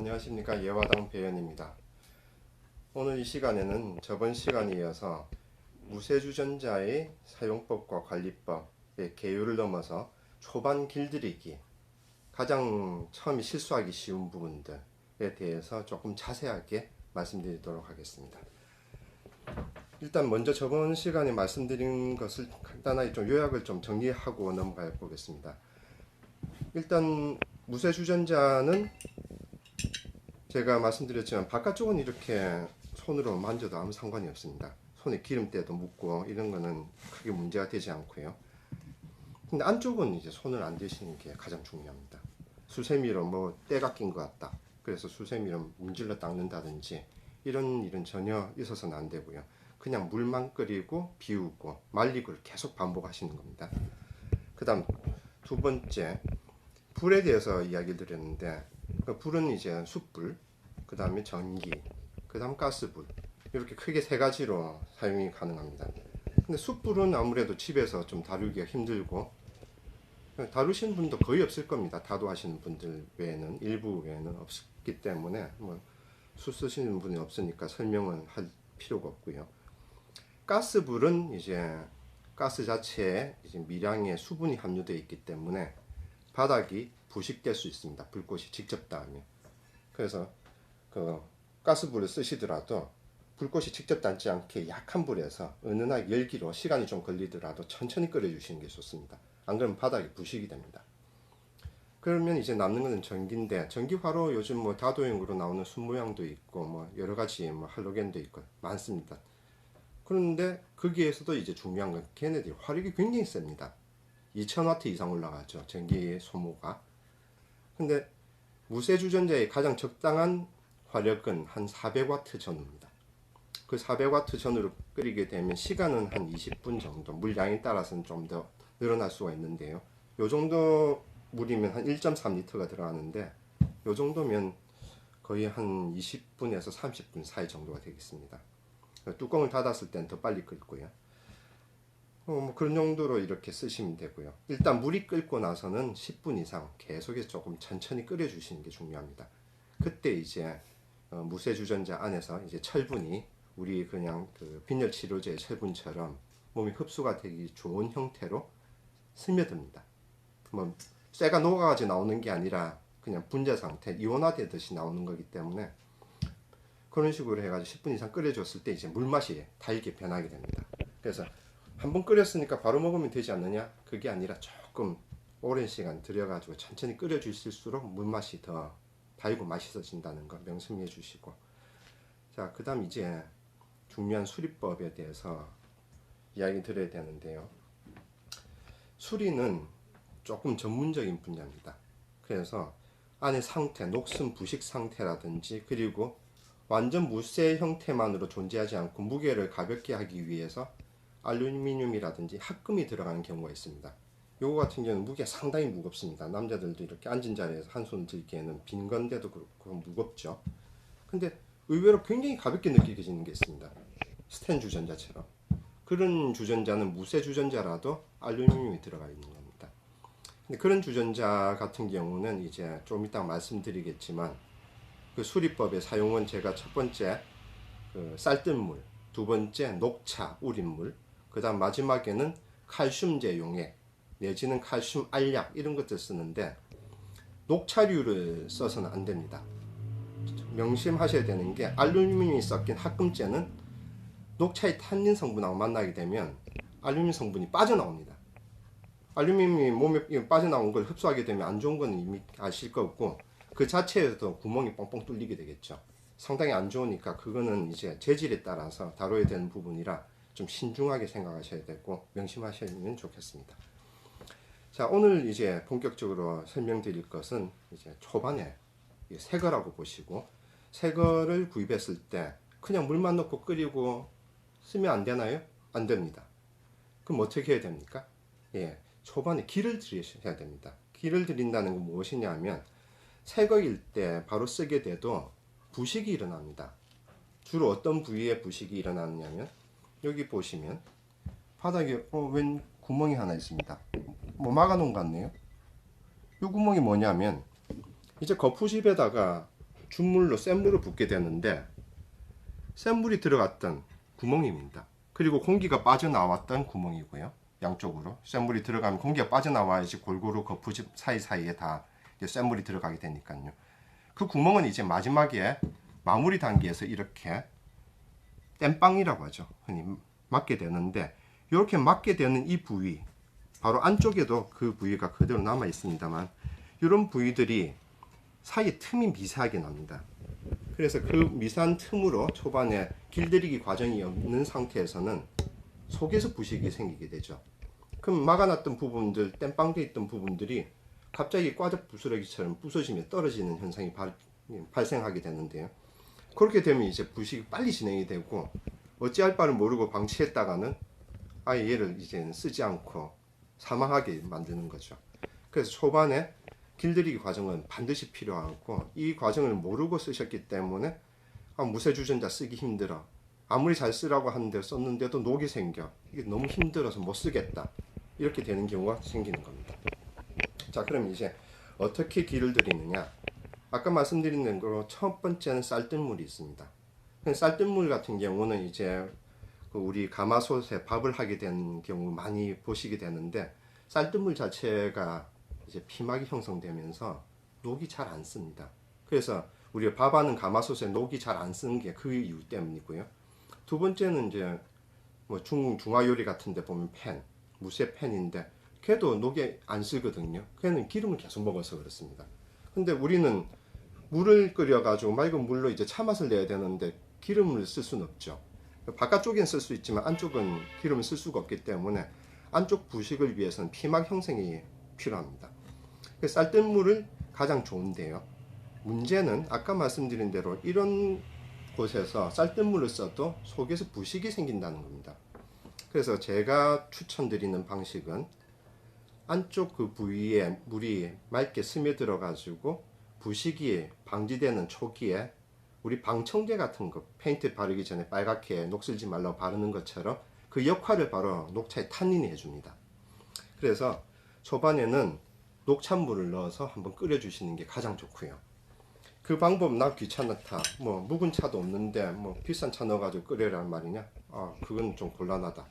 안녕하십니까 예화당 배현입니다. 오늘 이 시간에는 저번 시간에 이어서 무쇠주전자의 사용법과 관리법의 개요를 넘어서 초반 길들이기 가장 처음에 실수하기 쉬운 부분들에 대해서 조금 자세하게 말씀드리도록 하겠습니다. 일단 먼저 저번 시간에 말씀드린 것을 간단하게 좀 요약을 좀 정리하고 넘어가 보겠습니다. 일단 무쇠주전자는 제가 말씀드렸지만 바깥쪽은 이렇게 손으로 만져도 아무 상관이 없습니다. 손에 기름때도 묻고 이런 거는 크게 문제가 되지 않고요. 근데 안쪽은 이제 손을 안 대시는 게 가장 중요합니다. 수세미로 뭐 때가 낀 것 같다. 그래서 수세미로 문질러 닦는다든지 이런 일은 전혀 있어서는 안 되고요. 그냥 물만 끓이고 비우고 말리고 계속 반복하시는 겁니다. 그 다음 두 번째 불에 대해서 이야기 드렸는데 그 불은 이제 숯불, 그 다음에 전기, 그 다음 가스불 이렇게 크게 세 가지로 사용이 가능합니다. 근데 숯불은 아무래도 집에서 좀 다루기가 힘들고 다루시는 분도 거의 없을 겁니다. 다도하시는 분들 외에는 일부 외에는 없기 때문에 뭐 숯 쓰시는 분이 없으니까 설명은 할 필요가 없고요. 가스불은 이제 가스 자체에 이제 미량의 수분이 함유되어 있기 때문에 바닥이 부식될 수 있습니다. 불꽃이 직접 닿으면. 그래서 그 가스불을 쓰시더라도 불꽃이 직접 닿지 않게 약한 불에서 은은하게 열기로 시간이 좀 걸리더라도 천천히 끓여주시는 게 좋습니다. 안 그러면 바닥이 부식이 됩니다. 그러면 이제 남는 것은 전기인데 전기화로 요즘 뭐 다도형으로 나오는 숯 모양도 있고 뭐 여러 가지 뭐 할로겐도 있고 많습니다. 그런데 거기에서도 이제 중요한 건 걔네들이 화력이 굉장히 셉니다. 2000와트 이상 올라가죠. 전기 소모가. 근데 무쇠 주전자의 가장 적당한 화력은 한 400와트 전후입니다. 그 400와트 전후로 끓이게 되면 시간은 한 20분 정도, 물량에 따라서는 좀 더 늘어날 수가 있는데요. 요 정도 물이면 한 1.3리터가 들어가는데 요 정도면 거의 한 20분에서 30분 사이 정도가 되겠습니다. 뚜껑을 닫았을 때는 더 빨리 끓고요. 어, 뭐 그런 정도로 이렇게 쓰시면 되고요. 일단 물이 끓고 나서는 10분 이상 계속해서 조금 천천히 끓여 주시는 게 중요합니다. 그때 이제 어, 무쇠 주전자 안에서 이제 철분이 우리 그냥 그 빈혈 치료제 철분처럼 몸이 흡수가 되기 좋은 형태로 스며듭니다. 뭐 쇠가 녹아가지고 나오는 게 아니라 그냥 분자 상태, 이온화되듯이 나오는 거기 때문에 그런 식으로 해가지고 10분 이상 끓여줬을 때 이제 물맛이 달게 변하게 됩니다. 그래서 한 번 끓였으니까 바로 먹으면 되지 않느냐? 그게 아니라 조금 오랜 시간 들여가지고 천천히 끓여주실수록 물맛이 더 달고 맛있어진다는 거 명심해 주시고 자, 그 다음 이제 중요한 수리법에 대해서 이야기 드려야 되는데요. 수리는 조금 전문적인 분야입니다. 그래서 안의 상태, 녹슨 부식 상태라든지 그리고 완전 무쇠 형태만으로 존재하지 않고 무게를 가볍게 하기 위해서 알루미늄이라든지 합금이 들어가는 경우가 있습니다. 요거 같은 경우는 무게가 상당히 무겁습니다. 남자들도 이렇게 앉은 자리에서 한 손 들기에는 빈 건데도 그렇고 무겁죠. 근데 의외로 굉장히 가볍게 느껴지는 게 있습니다. 스텐 주전자처럼. 그런 주전자는 무쇠 주전자라도 알루미늄이 들어가 있는 겁니다. 근데 그런 주전자 같은 경우는 이제 좀 이따 말씀드리겠지만 그 수리법의 사용은 제가 첫 번째 그 쌀뜨물, 두 번째 녹차, 우린물, 그 다음 마지막에는 칼슘제 용액 내지는 칼슘 알약 이런 것들 쓰는데 녹차류를 써서는 안 됩니다. 명심하셔야 되는 게 알루미늄이 섞인 합금제는 녹차의 탄닌 성분하고 만나게 되면 알루미늄 성분이 빠져나옵니다. 알루미늄이 몸에 빠져나온 걸 흡수하게 되면 안 좋은 건 이미 아실 거고 그 자체에서도 구멍이 뻥뻥 뚫리게 되겠죠. 상당히 안 좋으니까 그거는 이제 재질에 따라서 다뤄야 되는 부분이라 좀 신중하게 생각하셔야 되고 명심하시면 좋겠습니다. 자, 오늘 이제 본격적으로 설명드릴 것은 이제 초반에 새 거라고 보시고 새 거를 구입했을 때 그냥 물만 넣고 끓이고 쓰면 안 되나요? 안 됩니다. 그럼 어떻게 해야 됩니까? 예, 초반에 기를 들이셔야 됩니다. 기를 들인다는 건 무엇이냐면 새 거일 때 바로 쓰게 돼도 부식이 일어납니다. 주로 어떤 부위에 부식이 일어나느냐면 여기 보시면 바닥에 어, 웬 구멍이 하나 있습니다. 뭐 막아놓은 것 같네요. 이 구멍이 뭐냐면 이제 거푸집에다가 준물로 센 물을 붓게 되는데 센 물이 들어갔던 구멍입니다. 그리고 공기가 빠져나왔던 구멍이고요. 양쪽으로 센 물이 들어가면 공기가 빠져나와야지 골고루 거푸집 사이사이에 다 이제 센 물이 들어가게 되니까요. 그 구멍은 이제 마지막에 마무리 단계에서 이렇게 땜빵이라고 하죠. 흔히 맞게 되는데 이렇게 맞게 되는 이 부위 바로 안쪽에도 그 부위가 그대로 남아 있습니다만 이런 부위들이 사이에 틈이 미세하게 납니다. 그래서 그 미세한 틈으로 초반에 길들이기 과정이 없는 상태에서는 속에서 부식이 생기게 되죠. 그럼 막아놨던 부분들, 땜빵돼 있던 부분들이 갑자기 꽈적 부스러기처럼 부서지며 떨어지는 현상이 발, 발생하게 되는데요. 그렇게 되면 이제 부식이 빨리 진행이 되고 어찌할 바를 모르고 방치했다가는 아예 얘를 이제는 쓰지 않고 사망하게 만드는 거죠. 그래서 초반에 길들이기 과정은 반드시 필요하고 이 과정을 모르고 쓰셨기 때문에 아, 무쇠주전자 쓰기 힘들어. 아무리 잘 쓰라고 하는데 썼는데도 녹이 생겨. 이게 너무 힘들어서 못 쓰겠다. 이렇게 되는 경우가 생기는 겁니다. 자, 그럼 이제 어떻게 길을 들이느냐? 아까 말씀드린 대로 첫 번째는 쌀뜨물이 있습니다. 쌀뜨물 같은 경우는 이제 그 우리 가마솥에 밥을 하게 된 경우 많이 보시게 되는데 쌀뜨물 자체가 이제 피막이 형성되면서 녹이 잘 안 씁니다. 그래서 우리가 밥하는 가마솥에 녹이 잘 안 쓰는 게 그 이유 때문이고요. 두 번째는 이제 뭐 중, 중화 요리 같은 데 보면 팬, 무쇠 팬인데 걔도 녹에 안 쓰거든요. 걔는 기름을 계속 먹어서 그렇습니다. 근데 우리는 물을 끓여가지고 맑은 물로 이제 차 맛을 내야 되는데 기름을 쓸 수는 없죠. 바깥쪽엔 쓸 수 있지만 안쪽은 기름을 쓸 수가 없기 때문에 안쪽 부식을 위해서는 피막 형성이 필요합니다. 그래서 쌀뜨물을 가장 좋은데요. 문제는 아까 말씀드린 대로 이런 곳에서 쌀뜨물을 써도 속에서 부식이 생긴다는 겁니다. 그래서 제가 추천드리는 방식은 안쪽 그 부위에 물이 맑게 스며들어 가지고 부식이 방지되는 초기에 우리 방청제 같은 거 페인트 바르기 전에 빨갛게 녹슬지 말라고 바르는 것처럼 그 역할을 바로 녹차에 탄닌이 해줍니다. 그래서 초반에는 녹찬물을 넣어서 한번 끓여주시는 게 가장 좋고요. 그 방법 나 귀찮다. 뭐 묵은 차도 없는데 뭐 비싼 차 넣어가지고 끓여란 말이냐? 아 그건 좀 곤란하다.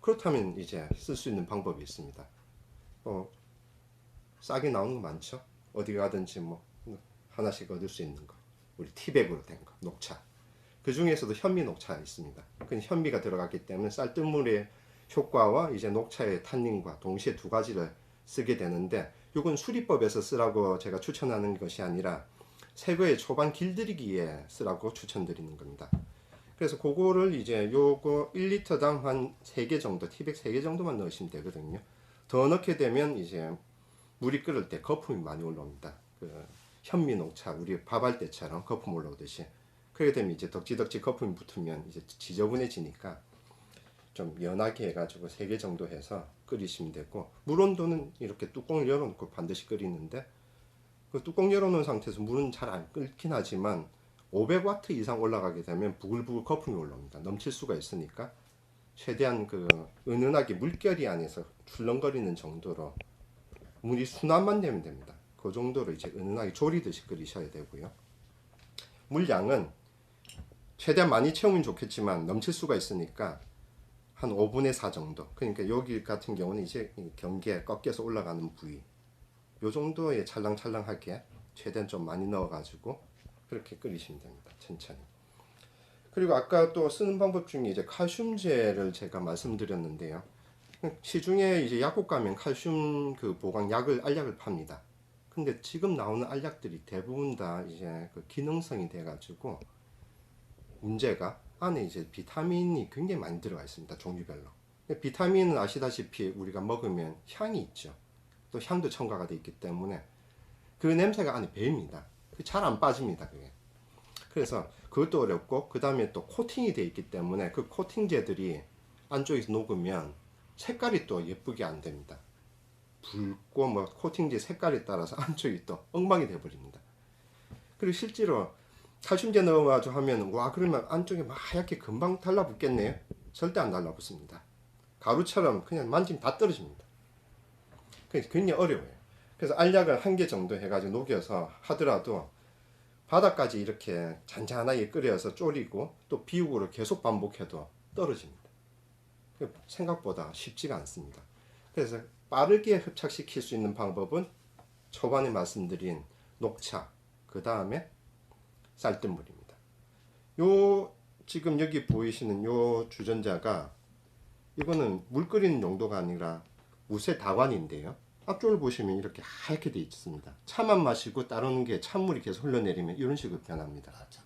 그렇다면 이제 쓸 수 있는 방법이 있습니다. 어 싸게 나오는 거 많죠? 어디 가든지 뭐 하나씩 얻을 수 있는 거. 우리 티백으로 된 거, 녹차. 그 중에서도 현미 녹차가 있습니다. 그 현미가 들어갔기 때문에 쌀뜨물의 효과와 이제 녹차의 탄닌과 동시에 두 가지를 쓰게 되는데 이건 수리법에서 쓰라고 제가 추천하는 것이 아니라 새거의 초반 길들이기에 쓰라고 추천드리는 겁니다. 그래서 그거를 이제 요거 1리터당 한 3개 정도, 티백 3개 정도만 넣으시면 되거든요. 더 넣게 되면 이제 물이 끓을 때 거품이 많이 올라옵니다. 그 현미 녹차 우리 밥 할 때처럼 거품 올라오듯이 그렇게 되면 이제 덕지덕지 거품이 붙으면 이제 지저분해지니까 좀 연하게 해가지고 3개 정도 해서 끓이시면 되고 물 온도는 이렇게 뚜껑을 열어놓고 반드시 끓이는데 그 뚜껑 열어놓은 상태에서 물은 잘 안 끓긴 하지만 500와트 이상 올라가게 되면 부글부글 거품이 올라옵니다. 넘칠 수가 있으니까 최대한 그 은은하게 물결이 안에서 출렁거리는 정도로 물이 순환만 되면 됩니다. 그 정도로 이제 은은하게 조리듯이 끓이셔야 되고요. 물량은 최대한 많이 채우면 좋겠지만 넘칠 수가 있으니까 한 5분의 4 정도. 그러니까 여기 같은 경우는 이제 경계 꺾여서 올라가는 부위. 요 정도의 찰랑찰랑하게 최대한 좀 많이 넣어가지고 그렇게 끓이시면 됩니다. 천천히. 그리고 아까 또 쓰는 방법 중에 이제 칼슘제를 제가 말씀드렸는데요. 시중에 이제 약국 가면 칼슘 그 보강 약을 알약을 팝니다. 근데 지금 나오는 알약들이 대부분 다 이제 그 기능성이 돼가지고 문제가 안에 이제 비타민이 굉장히 많이 들어가 있습니다. 종류별로. 비타민은 아시다시피 우리가 먹으면 향이 있죠. 또 향도 첨가가 되어 있기 때문에 그 냄새가 안에 배입니다. 잘 안 빠집니다. 그게. 그래서 그것도 어렵고 그 다음에 또 코팅이 되어 있기 때문에 그 코팅제들이 안쪽에서 녹으면 색깔이 또 예쁘게 안 됩니다. 붉고 뭐 코팅제 색깔에 따라서 안쪽이 또 엉망이 되어 버립니다. 그리고 실제로 칼슘제 넣어가지고 하면 와 그러면 안쪽에 막 하얗게 금방 달라붙겠네요. 절대 안 달라붙습니다. 가루처럼 그냥 만지면 다 떨어집니다. 그래서 굉장히 어려워요. 그래서 알약을 한 개 정도 해가지고 녹여서 하더라도 바닥까지 이렇게 잔잔하게 끓여서 졸이고 또 비우고를 계속 반복해도 떨어집니다. 그 생각보다 쉽지가 않습니다. 그래서 빠르게 흡착시킬 수 있는 방법은 초반에 말씀드린 녹차, 그 다음에 쌀뜨물입니다. 요 지금 여기 보이시는 요 주전자가 이거는 물 끓이는 용도가 아니라 무쇠 다관인데요. 앞쪽을 보시면 이렇게 하얗게 되어 있습니다. 차만 마시고 따르는 게 찬물이 계속 흘러내리면 이런 식으로 변합니다. 아, 자,